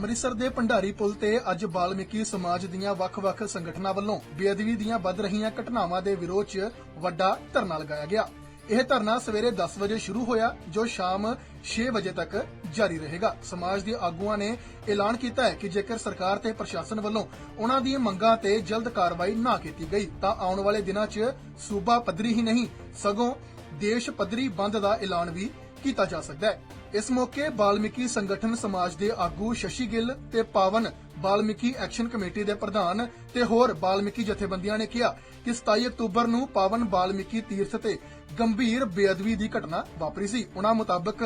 ਅੰਮ੍ਰਿਤਸਰ ਦੇ ਭੰਡਾਰੀ ਪੁਲ ਤੇ ਅੱਜ ਬਾਲਮੀਕੀ ਸਮਾਜ ਦੀਆਂ ਵੱਖ-ਵੱਖ ਸੰਗਠਨਾਂ ਵੱਲੋਂ ਬੇਅਦਬੀ ਦੀਆਂ ਵੱਧ ਰਹੀਆਂ ਘਟਨਾਵਾਂ ਦੇ ਵਿਰੋਧ 'ਚ ਵੱਡਾ ਧਰਨਾ ਲਗਾਇਆ ਗਿਆ। ਇਹ ਧਰਨਾ ਸਵੇਰੇ 10 ਵਜੇ ਸ਼ੁਰੂ ਹੋਇਆ, ਜੋ ਸ਼ਾਮ 6 ਵਜੇ ਤੱਕ ਜਾਰੀ ਰਹੇਗਾ। ਸਮਾਜ ਦੇ ਆਗੂਆਂ ਨੇ ਐਲਾਨ ਕੀਤਾ ਹੈ ਕਿ ਜੇਕਰ ਸਰਕਾਰ ਤੇ ਪ੍ਰਸ਼ਾਸਨ ਵੱਲੋਂ ਉਹਨਾਂ ਦੀਆਂ ਮੰਗਾਂ ਤੇ ਜਲਦ ਕਾਰਵਾਈ ਨਾ ਕੀਤੀ ਗਈ, ਤਾਂ ਆਉਣ ਵਾਲੇ ਦਿਨਾਂ 'ਚ ਸੂਬਾ ਪੱਧਰੀ ਹੀ ਨਹੀਂ, ਸਗੋਂ ਦੇਸ਼ ਪੱਧਰੀ ਬੰਦ ਦਾ ਐਲਾਨ ਵੀ ਕੀਤਾ ਜਾ ਸਕਦਾ ਹੈ। ਇਸ ਮੌਕੇ ਬਾਲਮਿਕੀ ਸੰਗਠਨ ਸਮਾਜ ਦੇ ਆਗੂ ਸ਼ਸ਼ੀ ਗਿੱਲ ਤੇ ਪਾਵਨ ਬਾਲਮਿਕੀ ਐਕਸ਼ਨ ਕਮੇਟੀ ਦੇ ਪ੍ਰਧਾਨ ਤੇ ਹੋਰ ਬਾਲਮਿਕੀ ਜਥੇਬੰਦੀਆਂ ਨੇ ਕਿਹਾ ਕਿ 27 ਅਕਤੂਬਰ ਨੂੰ ਪਾਵਨ ਬਾਲਮੀਕੀ ਤੀਰਥ ਤੇ ਗੰਭੀਰ ਬੇਅਦਬੀ ਦੀ ਘਟਨਾ ਵਾਪਰੀ ਸੀ। ਉਹਨਾਂ ਮੁਤਾਬਕ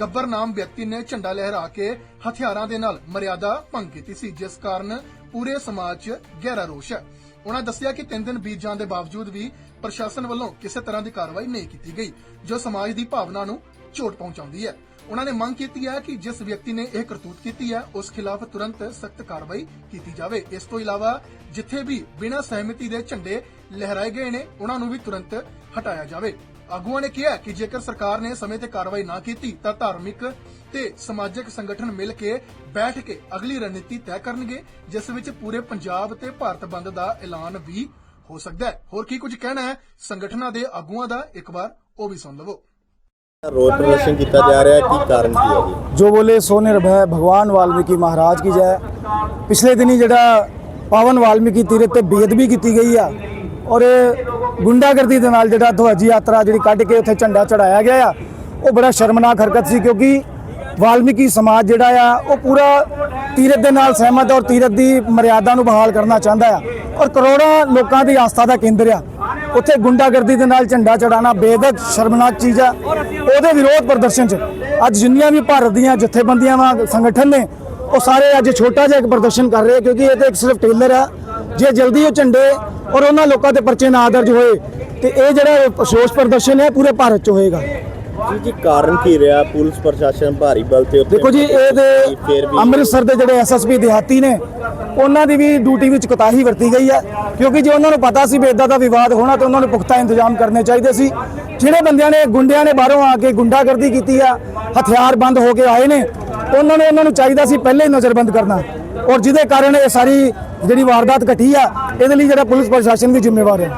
ਗੱਬਰ ਨਾਮ ਵਿਅਕਤੀ ਨੇ ਝੰਡਾ ਲਹਿਰਾ ਕੇ ਹਥਿਆਰਾਂ ਦੇ ਨਾਲ ਮਰਿਆਦਾ ਭੰਗ ਕੀਤੀ ਸੀ, ਜਿਸ ਕਾਰਨ ਪੂਰੇ ਸਮਾਜ 'ਚ ਗਹਿਰਾ ਰੋਸ਼ ਹੈ। ਉਹਨਾਂ ਦੱਸਿਆ ਕਿ ਤਿੰਨ ਦਿਨ ਬੀਤ ਜਾਣ ਦੇ ਬਾਵਜੂਦ ਵੀ ਪ੍ਰਸ਼ਾਸਨ ਵੱਲੋਂ ਕਿਸੇ ਤਰ੍ਹਾਂ ਦੀ ਕਾਰਵਾਈ ਨਹੀਂ ਕੀਤੀ ਗਈ, ਜੋ ਸਮਾਜ ਦੀ ਭਾਵਨਾ ਨੂੰ ਚੋਟ ਪਹੁੰਚਾਉਂਦੀ ਹੈ। ਉਹਨਾਂ ਨੇ ਮੰਗ ਕੀਤੀ ਹੈ ਕਿ ਜਿਸ ਵਿਅਕਤੀ ਨੇ ਇਹ ਕਰਤੂਤ ਕੀਤੀ ਹੈ, ਉਸ ਖਿਲਾਫ ਤੁਰੰਤ ਸਖਤ ਕਾਰਵਾਈ ਕੀਤੀ ਜਾਵੇ। ਇਸ ਤੋਂ ਇਲਾਵਾ, ਜਿੱਥੇ ਵੀ ਬਿਨਾਂ ਸਹਿਮਤੀ ਦੇ ਝੰਡੇ ਲਹਿਰਾਏ ਗਏ ਨੇ, ਉਹਨਾਂ ਨੂੰ ਵੀ ਤੁਰੰਤ ਹਟਾਇਆ ਜਾਵੇ। ਆਗੂਆਂ ਨੇ ਕਿਹਾ ਕਿ ਜੇਕਰ ਸਰਕਾਰ ਨੇ ਸਮੇਂ ਤੇ ਕਾਰਵਾਈ ਨਾ ਕੀਤੀ, ਤਾਂ ਧਾਰਮਿਕ ਤੇ ਸਮਾਜਿਕ ਸੰਗਠਨ ਮਿਲ ਕੇ ਬੈਠ ਕੇ ਅਗਲੀ ਰਣਨੀਤੀ ਤੈਅ ਕਰਨਗੇ, ਜਿਸ ਵਿੱਚ ਪੂਰੇ ਪੰਜਾਬ ਤੇ ਭਾਰਤ ਬੰਦ ਦਾ ਐਲਾਨ ਵੀ ਹੋ ਸਕਦਾ ਹੈ। ਹੋਰ ਕੀ ਕੁਝ ਕਹਿਣਾ ਹੈ? ਸੰਗਠਨਾਂ ਦੇ ਆਗੂਆਂ ਦਾ ਇੱਕ ਵਾਰ ਉਹ ਵੀ ਸੁਣ ਲਵੋ। ਰੋਡ ਪ੍ਰਦਰਸ਼ਨ ਕੀਤਾ ਜਾ ਰਿਹਾ ਹੈ ਕੀ ਕਾਰਨ ਕੀ ਹੈ ਜੀ? ਜੋ ਬੋਲੇ ਸੋ ਨਿਰਭੈ ਭਗਵਾਨ ਵਾਲਮੀਕੀ ਮਹਾਰਾਜ ਕੀ ਜੈ। ਪਿਛਲੇ ਦਿਨੀ ਜਿਹੜਾ ਪਾਵਨ ਵਾਲਮੀਕੀ ਤੀਰਥ ਤੇ ਬੇਅਦਬੀ ਕੀਤੀ ਗਈ ਆ, ਔਰ ਇਹ ਗੁੰਡਾਗਰਦੀ ਦੇ ਨਾਲ ਜਿਹੜਾ ਧਵਜੀ ਯਾਤਰਾ ਜਿਹੜੀ ਕੱਢ ਕੇ ਉੱਥੇ ਝੰਡਾ ਚੜਾਇਆ ਗਿਆ ਆ, ਉਹ ਬੜਾ ਸ਼ਰਮਨਾਕ ਹਰਕਤ ਸੀ ਕਿਉਂਕਿ ਵਾਲਮੀਕੀ ਸਮਾਜ ਜਿਹੜਾ ਆ, ਉਹ ਪੂਰਾ ਤੀਰਥ ਦੇ ਨਾਲ ਸਹਿਮਤ ਔਰ ਤੀਰਥ ਦੀ ਮਰਿਆਦਾ ਨੂੰ ਬਹਾਲ ਕਰਨਾ ਚਾਹੁੰਦਾ ਆ। ਔਰ ਕਰੋੜਾਂ ਲੋਕਾਂ ਦੀ ਆਸਥਾ ਦਾ ਕੇਂਦਰ ਆ। ਉੱਥੇ ਗੁੰਡਾਗਰਦੀ ਦੇ ਨਾਲ ਝੰਡਾ ਚੜਾਉਣਾ ਬੇਦਕ ਸ਼ਰਮਨਾਕ ਚੀਜ਼ ਆ। ਉਹਦੇ ਵਿਰੋਧ ਪ੍ਰਦਰਸ਼ਨ 'ਚ ਅੱਜ ਜਿੰਨੀਆਂ ਵੀ ਭਾਰਤ ਦੀਆਂ ਜਥੇਬੰਦੀਆਂ ਵਾ ਸੰਗਠਨ ਨੇ, ਉਹ ਸਾਰੇ ਅੱਜ ਛੋਟਾ ਜਿਹਾ ਇੱਕ ਪ੍ਰਦਰਸ਼ਨ ਕਰ ਰਹੇ ਕਿਉਂਕਿ ਇਹ ਤਾਂ ਇੱਕ ਸਿਰਫ ਟੇਲਰ ਆ। ਜੇ ਜਲਦੀ ਉਹ ਝੰਡੇ ਔਰ ਉਹਨਾਂ ਲੋਕਾਂ ਦੇ ਪਰਚੇ ਨਾ ਦਰਜ ਹੋਏ, ਤੇ ਇਹ ਜਿਹੜਾ ਸ਼ੋਸ਼ ਪ੍ਰਦਰਸ਼ਨ ਹੈ ਪੂਰੇ ਭਾਰਤ 'ਚ ਹੋਏਗਾ। ਜੀ ਜੀ ਕਾਰਨ ਕੀ ਰਿਹਾ? ਪੁਲਿਸ ਪ੍ਰਸ਼ਾਸਨ ਭਾਰੀ ਬਲ ਤੇ ਉੱਤੇ ਦੇਖੋ ਜੀ ਇਹ ਫਿਰ ਦੇ ਵੀ ਅੰਮ੍ਰਿਤਸਰ ਦੇ ਜਿਹੜੇ ਐਸਐਸਪੀ ਦਿਹਾਤੀ ਨੇ ਉਹਨਾਂ ਦੀ ਵੀ ਡਿਊਟੀ ਵਿੱਚ ਕੋਤਾਹੀ ਵਰਤੀ ਗਈ ਹੈ ਕਿਉਂਕਿ ਜੇ ਉਹਨਾਂ ਨੂੰ ਪਤਾ ਸੀ ਵੀ ਇਦਾਂ ਦਾ ਵਿਵਾਦ ਹੋਣਾ ਤਾਂ ਉਹਨਾਂ ਨੂੰ ਪੁਖਤਾ ਇੰਤਜ਼ਾਮ ਕਰਨੇ ਚਾਹੀਦੇ ਸੀ। ਜਿਹੜੇ ਬੰਦਿਆਂ ਨੇ ਗੁੰਡਿਆਂ ਨੇ ਬਾਹਰੋਂ ਆ ਕੇ ਗੁੰਡਾਗਰਦੀ ਕੀਤੀ ਆ ਹਥਿਆਰ ਬੰਦ ਹੋ ਕੇ ਆਏ ਨੇ ਉਹਨਾਂ ਨੂੰ ਉਹਨਾਂ ਨੂੰ ਚਾਹੀਦਾ ਸੀ ਪਹਿਲੇ ਹੀ ਨਜ਼ਰਬੰਦ ਕਰਨਾ। ਔਰ ਜਿਹਦੇ ਕਾਰਨ ਇਹ ਸਾਰੀ ਜਿਹੜੀ ਵਾਰਦਾਤ ਘਟੀ ਆ ਇਹਦੇ ਲਈ ਜਿਹੜਾ ਪੁਲਿਸ ਪ੍ਰਸ਼ਾਸਨ ਵੀ ਜ਼ਿੰਮੇਵਾਰ ਹਾਂ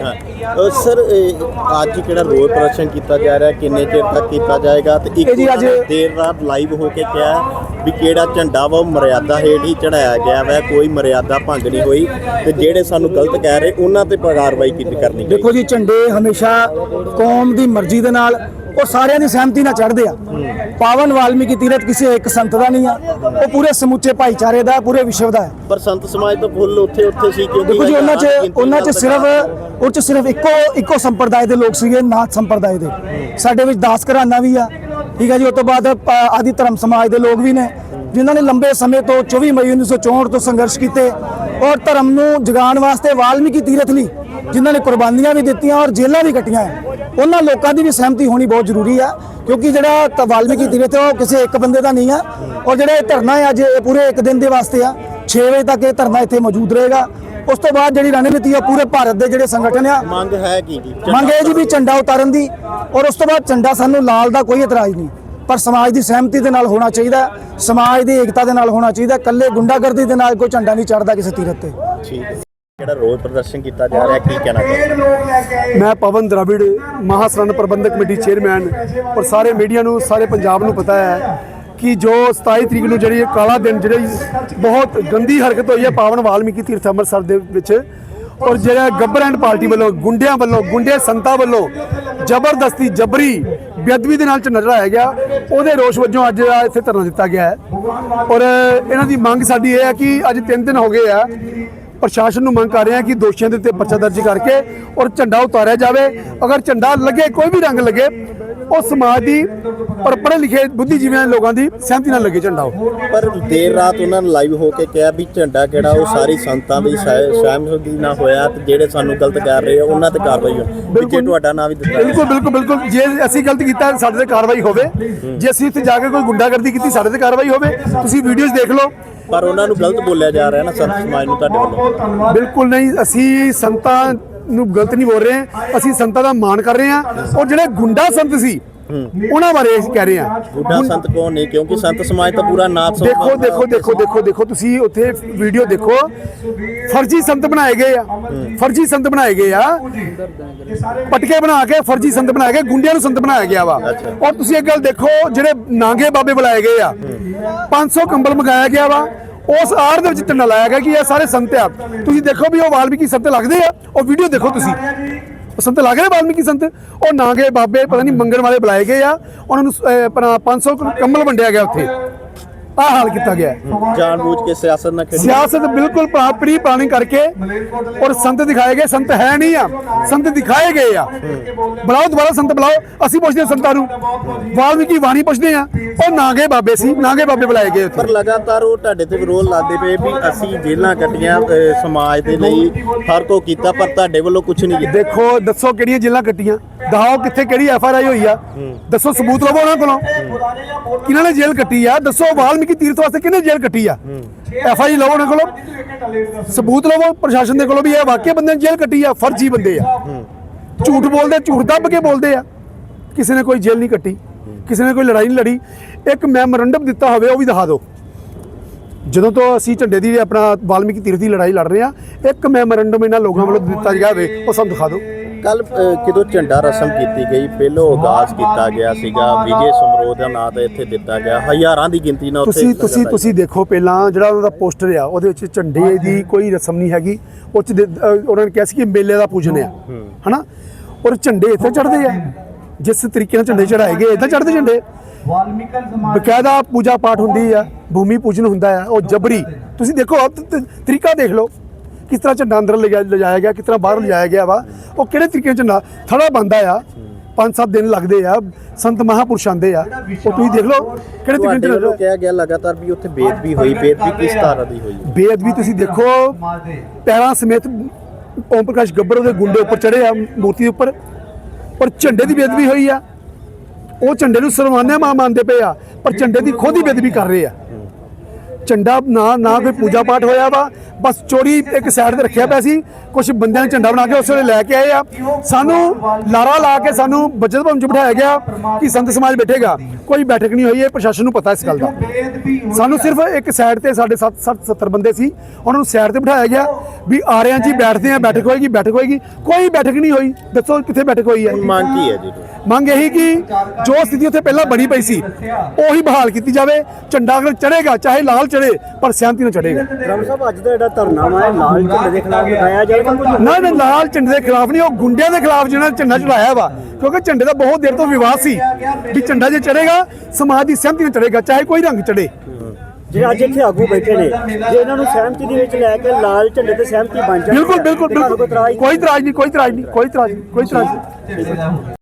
ਅ, ਸਰ ਇਹ ਅੱਜ ਜਿਹੜਾ ਰੋਡ ਪ੍ਰਦਰਸ਼ਨ ਕੀਤਾ ਜਾ ਰਿਹਾ? ਕਿੰਨੇ ਚਿਰ ਤੱਕ ਕੀਤਾ ਜਾਏਗਾ? ਤੇ ਇੱਕ ਇਹ ਜੀ ਅੱਜ- ਉਹਨਾਂ ਨੇ ਦੇਰ ਰਾਤ ਲਾਈਵ ਹੋ ਕੇ ਕਿਹਾ ਵੀ ਕਿਹੜਾ ਝੰਡਾ ਵਾ ਉਹ ਮਰਿਆਦਾ ਹੇਠ ਹੀ ਚੜਾਇਆ ਗਿਆ ਵਾ ਕੋਈ ਮਰਿਆਦਾ ਭੰਗ ਨਹੀਂ ਹੋਈ। ਤੇ ਜਿਹੜੇ ਸਾਨੂੰ ਗਲਤ ਕਹਿ ਰਹੇ ਉਹਨਾਂ ਤੇ ਕਾਰਵਾਈ ਕੀਤੀ ਕਰਨੀ ਚਾਹੀਦੀ ਦੇਖੋ ਜੀ ਝੰਡੇ ਹਮੇਸ਼ਾ ਕੌਮ ਦੀ ਮਰਜ਼ੀ ਦੇ ਨਾਲ ਉਹ ਸਾਰਿਆਂ ਦੀ ਸਹਿਮਤੀ ਨਾਲ ਚੜ੍ਹਦੇ ਆ। ਪਾਵਨ ਵਾਲਮੀਕੀ ਤੀਰਥ ਕਿਸੇ ਇੱਕ ਸੰਤ ਦਾ ਨਹੀਂ ਆ। ਉਹ ਪੂਰੇ ਸਮੁੱਚੇ ਭਾਈਚਾਰੇ ਦਾ ਪੂਰੇ ਵਿਸ਼ਵ ਦਾ ਹੈ। ਪਰ ਸੰਤ ਸਮਾਜ ਤਾਂ ਫੁੱਲ ਉੱਥੇ ਉੱਥੇ ਸੀ ਕਿਉਂਕਿ ਦੇਖੋ ਜੀ ਉਹਨਾਂ 'ਚ ਉਹਨਾਂ 'ਚ ਸਿਰਫ ਉਹ 'ਚ ਸਿਰਫ ਇੱਕੋ ਇੱਕੋ ਸੰਪਰਦਾਇ ਦੇ ਲੋਕ ਸੀਗੇ ਨਾਥ ਸੰਪਰਦਾਇ ਦੇ। ਸਾਡੇ ਵਿੱਚ ਦਾਸ ਘਰਾਨਾ ਵੀ ਆ। ਠੀਕ ਹੈ ਜੀ ਉਸ ਤੋਂ ਬਾਅਦ ਆਦਿ ਧਰਮ ਸਮਾਜ ਦੇ ਲੋਕ ਵੀ ਨੇ ਜਿਨ੍ਹਾਂ ਨੇ ਲੰਬੇ ਸਮੇਂ ਤੋਂ 24 ਮਈ 1964 ਤੋਂ ਸੰਘਰਸ਼ ਕੀਤੇ। ਔਰ ਧਰਮ ਨੂੰ ਜਗਾਉਣ ਵਾਸਤੇ ਵਾਲਮੀਕੀ ਤੀਰਥ ਲਈ ਜਿਨ੍ਹਾਂ ਨੇ ਕੁਰਬਾਨੀਆਂ ਵੀ ਦਿੱਤੀਆਂ ਔਰ ਜੇਲ੍ਹਾਂ ਵੀ ਕੱਟੀਆਂ ਹੈ। ਉਹਨਾਂ ਲੋਕਾਂ ਦੀ ਵੀ ਸਹਿਮਤੀ ਹੋਣੀ ਬਹੁਤ ਜ਼ਰੂਰੀ ਆ ਕਿਉਂਕਿ ਜਿਹੜਾ ਵਾਲਮੀਕੀ ਤੀਰਥ ਹੈ ਉਹ ਕਿਸੇ ਇੱਕ ਬੰਦੇ ਦਾ ਨਹੀਂ ਆ ਔਰ ਜਿਹੜਾ ਇਹ ਧਰਨਾ ਹੈ ਅੱਜ ਇਹ ਪੂਰੇ ਇੱਕ ਦਿਨ ਦੇ ਵਾਸਤੇ ਆ। 6 ਵਜੇ ਤੱਕ ਇਹ ਧਰਨਾ ਇੱਥੇ ਮੌਜੂਦ ਰਹੇਗਾ। ਉਸ ਤੋਂ ਬਾਅਦ ਜਿਹੜੀ ਰਣਨੀਤੀ ਆ ਪੂਰੇ ਭਾਰਤ ਦੇ ਜਿਹੜੇ ਸੰਗਠਨ ਆ ਮੰਗ ਹੈ ਕੀ ਜੀ? ਮੰਗ ਇਹ ਜੀ ਵੀ ਝੰਡਾ ਉਤਾਰਨ ਦੀ ਔਰ ਉਸ ਤੋਂ ਬਾਅਦ ਝੰਡਾ ਸਾਨੂੰ ਲਾਲ ਦਾ ਕੋਈ ਇਤਰਾਜ਼ ਨਹੀਂ। ਪਰ ਸਮਾਜ ਦੀ ਸਹਿਮਤੀ ਦੇ ਨਾਲ ਹੋਣਾ ਚਾਹੀਦਾ ਸਮਾਜ ਦੀ ਏਕਤਾ ਦੇ ਨਾਲ ਹੋਣਾ ਚਾਹੀਦਾ ਕੱਲੇ ਗੁੰਡਾਗਰਦੀ ਦੇ ਨਾਲ ਕੋਈ ਝੰਡਾ ਨਹੀਂ ਚੜਦਾ ਕਿਸੇ ਤੀਰਥ ਤੇ। ਠੀਕ ਹੈ। ਜਿਹੜਾ ਰੋਡ ਪ੍ਰਦਰਸ਼ਨ ਕੀਤਾ ਜਾ ਰਿਹਾ ਕੀ ਕਹਿਣਾ ਚਾਹੁੰਦੇ ਮੈਂ ਪਵਨ ਦਰਾਵਿੜ ਮਹਾਸਰਣ ਪ੍ਰਬੰਧਕ ਕਮੇਟੀ ਚੇਅਰਮੈਨ ਔਰ ਸਾਰੇ ਮੀਡੀਆ ਨੂੰ ਸਾਰੇ ਪੰਜਾਬ ਨੂੰ ਪਤਾ ਹੈ ਕਿ ਜੋ 27 ਤਰੀਕ ਨੂੰ ਜਿਹੜੀ ਕਾਲਾ ਦਿਨ ਜਿਹੜੀ ਬਹੁਤ ਗੰਦੀ ਹਰਕਤ ਹੋਈ ਹੈ ਪਾਵਨ ਵਾਲਮੀਕੀ ਤੀਰਥ ਅੰਮ੍ਰਿਤਸਰ ਦੇ ਵਿੱਚ ਔਰ ਜਿਹੜਾ ਗੱਬਰ ਐਂਡ ਪਾਰਟੀ ਵੱਲੋਂ ਗੁੰਡਿਆਂ ਵੱਲੋਂ ਗੁੰਡੇ ਸੰਤਾ ਵੱਲੋਂ ਜ਼ਬਰਦਸਤੀ ਜਬਰੀ ਬੇਅਦਬੀ ਦੇ ਨਾਲ ਝੰਡਾ ਚੜਾਇਆ ਗਿਆ ਉਹਦੇ ਰੋਸ਼ ਵਜੋਂ ਅੱਜ ਇੱਥੇ ਧਰਨਾ ਦਿੱਤਾ ਗਿਆ ਹੈ। ਔਰ ਇਹਨਾਂ ਦੀ ਮੰਗ ਸਾਡੀ ਇਹ ਹੈ ਕਿ ਅੱਜ 3 ਦਿਨ ਹੋ ਗਏ ਆ ਪ੍ਰਸ਼ਾਸਨ ਨੂੰ ਮੰਗ ਕਰ ਰਹੇ ਹਾਂ ਕਿ ਦੋਸ਼ੀਆਂ ਦੇ ਉੱਤੇ ਪਰਚਾ ਦਰਜ ਕਰਕੇ ਔਰ ਝੰਡਾ ਉਤਾਰਿਆ ਜਾਵੇ। ਅਗਰ ਝੰਡਾ ਲੱਗੇ, ਕੋਈ ਵੀ ਰੰਗ ਲੱਗੇ ਉਹ ਸਮਾਜ ਦੀ ਪਰ ਪੜ੍ਹੇ ਲਿਖੇ ਬੁੱਧੀਜੀਵੀਆਂ ਲੋਕਾਂ ਦੀ ਸਹਿਮਤੀ ਨਾਲ ਲੱਗੇ ਝੰਡਾ ਉਹ। ਪਰ ਦੇਰ ਰਾਤ ਉਹਨਾਂ ਨੇ ਲਾਈਵ ਹੋ ਕੇ ਕਿਹਾ ਵੀ ਝੰਡਾ ਕਿਹੜਾ ਉਹ ਸਾਰੀ ਸੰਤਾਂ ਦੀ ਸਹਿ- ਸਹਿਮਤੀ ਨਾਲ ਹੋਇਆ ਤੇ ਜਿਹੜੇ ਸਾਨੂੰ ਗਲਤ ਕਰ ਰਹੇ ਆ ਉਹਨਾਂ ਤੇ ਕਾਰਵਾਈ ਹੋ ਵਿੱਚੇ ਤੁਹਾਡਾ ਨਾਮ ਵੀ ਦਿੱਤਾ। ਬਿਲਕੁਲ ਬਿਲਕੁਲ ਬਿਲਕੁਲ। ਜੇ ਅਸੀਂ ਗਲਤ ਕੀਤਾ ਸਾਡੇ ਤੇ ਕਾਰਵਾਈ ਹੋਵੇ। ਜੇ ਅਸੀਂ ਇੱਥੇ ਜਾ ਕੇ ਕੋਈ ਗੁੰਡਾਗਰਦੀ ਕੀਤੀ ਸਾਡੇ ਤੇ ਕਾਰਵਾਈ ਹੋਵੇ। ਤੁਸੀਂ ਵੀਡੀਓਜ਼ ਦੇਖ ਲਓ। ਪਰ ਉਹਨਾਂ ਨੂੰ ਗਲਤ ਬੋਲਿਆ ਜਾ ਰਿਹਾ ਨਾ ਸੰਤ ਸਮਾਜ ਨੂੰ ਤੁਹਾਡੇ ਵੱਲੋਂ। ਬਿਲਕੁਲ ਨਹੀਂ ਅਸੀਂ ਸੰਤਾਂ ਨੂੰ ਗਲਤ ਨਹੀਂ ਬੋਲ ਰਹੇ ਅਸੀਂ ਸੰਤਾਂ ਦਾ ਮਾਣ ਕਰ ਰਹੇ ਹਾਂ। ਔਰ ਜਿਹੜੇ ਗੁੰਡਾ ਸੰਤ ਸੀ ਉਹਨਾਂ ਬਾਰੇ ਅਸੀਂ ਕਹਿ ਰਹੇ ਹਾਂ। ਬੁੱਢਾ ਸੰਤ ਕੌਣ ਨਹੀਂ ਕਿਉਂਕਿ ਸੰਤ ਸਮਾਜ ਤਾਂ ਪੂਰਾ ਨਾਥ ਸਮਾਜ ਦੇਖੋ ਦੇਖੋ ਦੇਖੋ ਦੇਖੋ ਦੇਖੋ ਤੁਸੀਂ ਉੱਥੇ ਵੀਡੀਓ ਦੇਖੋ। ਫਰਜ਼ੀ ਸੰਤ ਬਣਾਏ ਗਏ ਆ। ਫਰਜ਼ੀ ਸੰਤ ਬਣਾਏ ਗਏ ਆ। ਪਟਕੇ ਬਣਾ ਕੇ ਫਰਜ਼ੀ ਸੰਤ ਬਣਾਏ ਗਏ। ਗੁੰਡਿਆਂ ਨੂੰ ਸੰਤ ਬਣਾਇਆ ਗਿਆ ਵਾ। ਔਰ ਤੁਸੀਂ ਇੱਕ ਗੱਲ ਦੇਖੋ ਜਿਹੜੇ ਨਾਂਗੇ ਬਾਬੇ ਬੁਲਾਏ ਗਏ ਆ। 500 ਕੰਬਲ ਮੰਗਾਇਆ ਗਿਆ ਵਾ। ਉਸ ਆੜ ਦੇ ਵਿੱਚ ਝੰਡਾ ਲਾਇਆ ਗਿਆ ਕਿ ਇਹ ਸਾਰੇ ਸੰਤ ਆ। ਤੁਸੀਂ ਦੇਖੋ ਵੀ ਉਹ ਵਾਲਮੀਕੀ ਸੰਤ ਲੱਗਦੇ ਆ। ਉਹ ਵੀਡੀਓ ਦੇਖੋ ਤੁਸੀਂ। ਉਹ ਸੰਤ ਲੱਗ ਰਹੇ ਵਾਲਮੀਕੀ ਸੰਤ? ਉਹ ਨਾ ਨਾਂਗੇ ਬਾਬੇ ਪਤਾ ਨਹੀਂ ਮੰਗਣ ਵਾਲੇ ਬੁਲਾਏ ਗਏ ਆ। ਉਹਨਾਂ ਨੂੰ ਅਹ, ਆਪਣਾ 500 ਕੰਬਲ ਵੰਡਿਆ ਗਿਆ ਉੱਥੇ। ਆਹ ਹਾਲ ਕੀਤਾ ਗਿਆ। ਜਾਣਬੁੱਝ ਕੇ ਸਿਆਸਤ ਨਾਲ ਖੇਡੀ। ਸਿਆਸਤ ਬਿਲਕੁਲ ਪ੍ਰੀ ਪਲਾਨਿੰਗ ਕਰਕੇ ਔਰ ਸੰਤ ਦਿਖਾਏ ਗਏ ਸੰਤ ਹੈ ਨਹੀਂ ਆ ਸੰਤ ਦਿਖਾਏ ਗਏ ਆ। ਬੁਲਾਓ ਦੁਬਾਰਾ ਸੰਤ ਬੁਲਾਓ। ਅਸੀਂ ਪੁੱਛਦੇ ਸੰਤਾਂ ਨੂੰ। ਵਾਲਮੀਕੀ ਬਾਣੀ ਪੁੱਛਦੇ ਆ ਉਹ ਨਾਗੇ ਬਾਬੇ ਸੀ ਨਾਗੇ ਬਾਬੇ ਬੁਲਾਏ ਗਏ ਪਰ ਲਗਾਤਾਰ ਉਹ ਤੁਹਾਡੇ ਤੇ ਵਿਰੋਧ ਲਾਦੇ ਪਏ ਵੀ ਅਸੀਂ ਜੇਲਾਂ ਕੱਟੀਆਂ ਸਮਾਜ ਦੇ ਲਈ ਹਰ ਕੋ ਕੀਤਾ ਪਰ ਤੁਹਾਡੇ ਵੱਲੋਂ ਕੁਝ ਨਹੀਂ ਕੀਤਾ। ਦੇਖੋ ਦੱਸੋ ਕਿਹੜੀਆਂ ਜੇਲਾਂ ਕੱਟੀਆਂ? ਦਹਾਓ ਕਿੱਥੇ ਕਿਹੜੀ ਐਫ ਆਰ ਆਈ ਹੋਈ ਆ। ਦੱਸੋ ਸਬੂਤ ਲਵੋ ਉਹਨਾਂ ਕੋਲੋਂ। ਕਿਹਨਾਂ ਨੇ ਜੇਲ੍ਹ ਕੱਟੀ ਆ? ਦੱਸੋ ਵਾਲਮੀਕੀ ਤੀਰਥ ਵਾਸਤੇ ਕਿਹਨੇ ਜੇਲ੍ਹ ਕੱਟੀ ਆ? ਐਫ ਆਈ ਲਵੋ ਉਹਨਾਂ ਕੋਲੋਂ। ਸਬੂਤ ਲਵੋ ਪ੍ਰਸ਼ਾਸਨ ਦੇ ਕੋਲੋਂ ਵੀ ਇਹ ਵਾਕਿਆ ਬੰਦੇ ਨੇ ਜੇਲ੍ਹ ਕੱਟੀ ਆ ਫਰਜ਼ੀ ਬੰਦੇ ਆ। ਝੂਠ ਬੋਲਦੇ ਝੂਠ ਦੱਬ ਕੇ ਬੋਲਦੇ ਆ। ਕਿਸੇ ਨੇ ਕੋਈ ਜੇਲ੍ਹ ਨਹੀਂ ਕੱਟੀ ਕਿਸੇ ਨੇ ਕੋਈ ਲੜਾਈ ਨਹੀਂ ਲੜੀ। ਇੱਕ ਮੈਮੋਰੰਡਮ ਦਿੱਤਾ ਹੋਵੇ ਉਹ ਵੀ ਦਿਖਾ ਦਿਓ। ਜਦੋਂ ਤੋਂ ਅਸੀਂ ਝੰਡੇ ਦੀ ਆਪਣਾ ਵਾਲਮੀਕੀ ਤੀਰਥ ਦੀ ਲੜਾਈ ਲੜ ਰਹੇ ਆ ਇੱਕ ਮੈਮੋਰੰਡਮ ਇਹਨਾਂ ਲੋਕਾਂ ਵੱਲੋਂ ਦਿੱਤਾ ਗਿਆ ਹੋਵੇ ਉਹ ਸਾਨੂੰ ਦਿਖਾ ਦਿਓ। ਕੱਲ ਕਿਦੋਂ ਝੰਡਾ ਰਸਮ ਕੀਤੀ ਗਈ ਪਹਿਲੋਂ ਆਗਾਜ਼ ਕੀਤਾ ਗਿਆ ਸੀਗਾ ਵਿਜੇ ਸਮਰੋਹ ਦਾ ਨਾਂ ਤਾਂ ਇੱਥੇ ਦਿੱਤਾ ਗਿਆ। ਹਜ਼ਾਰਾਂ ਦੀ ਗਿਣਤੀ ਨਾਲ ਤੁਸੀਂ ਤੁਸੀਂ। ਤੁਸੀਂ ਦੇਖੋ ਪਹਿਲਾਂ ਜਿਹੜਾ ਉਹਨਾਂ ਦਾ ਪੋਸਟਰ ਆ ਉਹਦੇ ਵਿੱਚ ਝੰਡੇ ਦੀ ਕੋਈ ਰਸਮ ਨਹੀਂ ਹੈਗੀ। ਉਹ ਚ ਉਹਨਾਂ ਨੇ ਕਿਹਾ ਸੀ ਕਿ ਮੇਲੇ ਦਾ ਪੂਜਨ ਆ। ਹਨਾ? ਔਰ ਝੰਡੇ ਇੱਥੇ ਚੜਦੇ ਆ। ਜਿਸ ਤਰੀਕੇ ਨਾਲ ਝੰਡੇ ਚੜਾਏ ਗਏ ਇਦਾਂ ਚੜਦੇ ਝੰਡੇ। ਬਕਾਇਦਾ ਪੂਜਾ ਪਾਠ ਹੁੰਦੀ ਆ ਭੂਮੀ ਪੂਜਨ ਹੁੰਦਾ ਆ ਉਹ ਜਬਰੀ। ਤੁਸੀਂ ਦੇਖੋ ਤਰੀਕਾ ਦੇਖ ਲਓ। ਕਿਸ ਤਰ੍ਹਾਂ ਝੰਡਾ ਅੰਦਰ ਲਿਜਾ- ਲਿਜਾਇਆ ਗਿਆ ਕਿਸ ਤਰ੍ਹਾਂ ਬਾਹਰ ਲਿਜਾਇਆ ਗਿਆ ਵਾ ਉਹ ਕਿਹੜੇ ਤਰੀਕੇ ਝੰਡਾ ਥੜਾ ਬੰਦਾ ਆ? ਪੰਜ ਸੱਤ ਦਿਨ ਲੱਗਦੇ ਆ ਸੰਤ ਮਹਾਪੁਰਸ਼ ਆਂਦੇ ਆ। ਉਹ ਤੁਸੀਂ ਦੇਖ ਲਓ ਕਿਹੜੇ ਤਰੀਕੇ ਨਾਲ ਕਿਹਾ ਗਿਆ ਲਗਾਤਾਰ ਵੀ ਉੱਥੇ ਬੇਦਬੀ ਹੋਈ ਬੇਦਬੀ ਕਿਸ ਤਰ੍ਹਾਂ ਦੀ ਹੋਈ? ਬੇਅਦਬੀ ਤੁਸੀਂ ਦੇਖੋ ਪੈਰਾਂ ਸਮੇਤ ਓਮ ਪ੍ਰਕਾਸ਼ ਗੱਬਰ ਉਹਦੇ ਗੁੰਡੇ ਉੱਪਰ ਚੜੇ ਆ ਮੂਰਤੀ ਉੱਪਰ। ਪਰ ਝੰਡੇ ਦੀ ਬੇਅਦਬੀ ਹੋਈ ਆ। ਉਹ ਝੰਡੇ ਨੂੰ ਸਰਵਾਨਿਆ ਮਾਂ ਮੰਨਦੇ ਪਏ ਆ ਪਰ ਝੰਡੇ ਦੀ ਖੁਦ ਹੀ ਬੇਅਦਬੀ ਕਰ ਰਹੇ ਆ। ਝੰਡਾ ਨਾ ਨਾ ਕੋਈ ਪੂਜਾ ਪਾਠ ਹੋਇਆ ਵਾ ਬਸ ਚੋਰੀ ਇੱਕ ਸਾਈਡ ਤੇ ਰੱਖਿਆ ਪਿਆ ਸੀ ਕੁਝ ਬੰਦਿਆਂ ਨੇ ਝੰਡਾ ਬਣਾ ਕੇ ਉਸ ਵੇਲੇ ਲੈ ਕੇ ਆਏ ਆ। ਸਾਨੂੰ ਲਾਰਾ ਲਾ ਕੇ ਸਾਨੂੰ ਬਜਟ ਭਵਨ ਚ ਬਿਠਾਇਆ ਗਿਆ ਕਿ ਸੰਤ ਸਮਾਜ ਬੈਠੇਗਾ। ਕੋਈ ਬੈਠਕ ਨਹੀਂ ਹੋਈ ਇਹ ਪ੍ਰਸ਼ਾਸਨ ਨੂੰ ਪਤਾ ਇਸ ਗੱਲ ਦਾ। ਸਾਨੂੰ ਸਿਰਫ ਇੱਕ ਸਾਈਡ ਤੇ ਸਾਡੇ 7 70 ਬੰਦੇ ਸੀ ਉਹਨਾਂ ਨੂੰ ਸਾਈਡ ਤੇ ਬਿਠਾਇਆ ਗਿਆ ਵੀ ਆ ਰਹੇ ਹਾਂ ਜੀ ਬੈਠਦੇ ਆ ਬੈਠਕ ਹੋਏਗੀ ਬੈਠਕ ਹੋਏਗੀ। ਕੋਈ ਬੈਠਕ ਨਹੀਂ ਹੋਈ। ਦੱਸੋ ਕਿੱਥੇ ਬੈਠਕ ਹੋਈ ਹੈ? ਮੰਗ ਕੀ ਹੈ ਜੀ? ਮੰਗ ਇਹੀ ਕਿ ਜੋ ਸਥਿਤੀ ਉੱਥੇ ਪਹਿਲਾਂ ਬਣੀ ਪਈ ਸੀ ਉਹੀ ਬਹਾਲ ਕੀਤੀ ਜਾਵੇ। ਝੰਡਾ ਅਗਰ ਚੜੇਗਾ ਚਾਹੇ ਲਾਲ ਚੜੇ ਪਰ ਸਹਿਮਤੀ ਨਾਲ ਚੜੇਗਾ ਰਾਮ ਸਾਹਿਬ ਅੱਜ ਦਾ ਜਿਹੜਾ ਧਰਨਾ ਵਾ ਲਾਲ ਝੰਡੇ ਦੇ ਖਿਲਾਫ ਉਠਾਇਆ ਜਾਏਗਾ। ਨਾ ਨਾ ਲਾਲ ਝੰਡੇ ਦੇ ਖਿਲਾਫ ਨਹੀਂ ਉਹ ਗੁੰਡਿਆਂ ਦੇ ਖਿਲਾਫ ਜਿਹਨਾਂ ਨੇ ਝੰਡਾ ਚੜਾਇਆ ਵਾ। ਕਿਉਂਕਿ ਝੰਡੇ ਦਾ ਬਹੁਤ ਦੇਰ ਤੋਂ ਵਿਵਾਦ ਸੀ ਵੀ ਝੰਡਾ ਜੇ ਚੜੇਗਾ ਸਮਾਜ ਦੀ ਸਹਿਮਤੀ ਨਾਲ ਚੜੇਗਾ ਚਾਹੇ ਕੋਈ ਰੰਗ ਚੜੇ। ਜੇ ਅੱਜ ਇੱਥੇ ਆਗੂ ਬੈਠੇ ਨੇ ਜੇ ਇਹਨਾਂ ਨੂੰ ਸਹਿਮਤੀ ਦੇ ਵਿੱਚ ਲੈ ਕੇ ਲਾਲ ਝੰਡੇ ਤੇ ਸਹਿਮਤੀ ਬਣ ਜਾਏ ਬਿਲਕੁਲ ਬਿਲਕੁਲ ਬਿਲਕੁਲ। ਕੋਈ ਇਤਰਾਜ਼ ਨਹੀਂ ਕੋਈ ਇਤਰਾਜ਼ ਨਹੀਂ ਕੋਈ ਇਤਰਾਜ਼ ਨਹੀਂ ਕੋਈ ਇਤਰਾਜ਼ ਨਹੀਂ।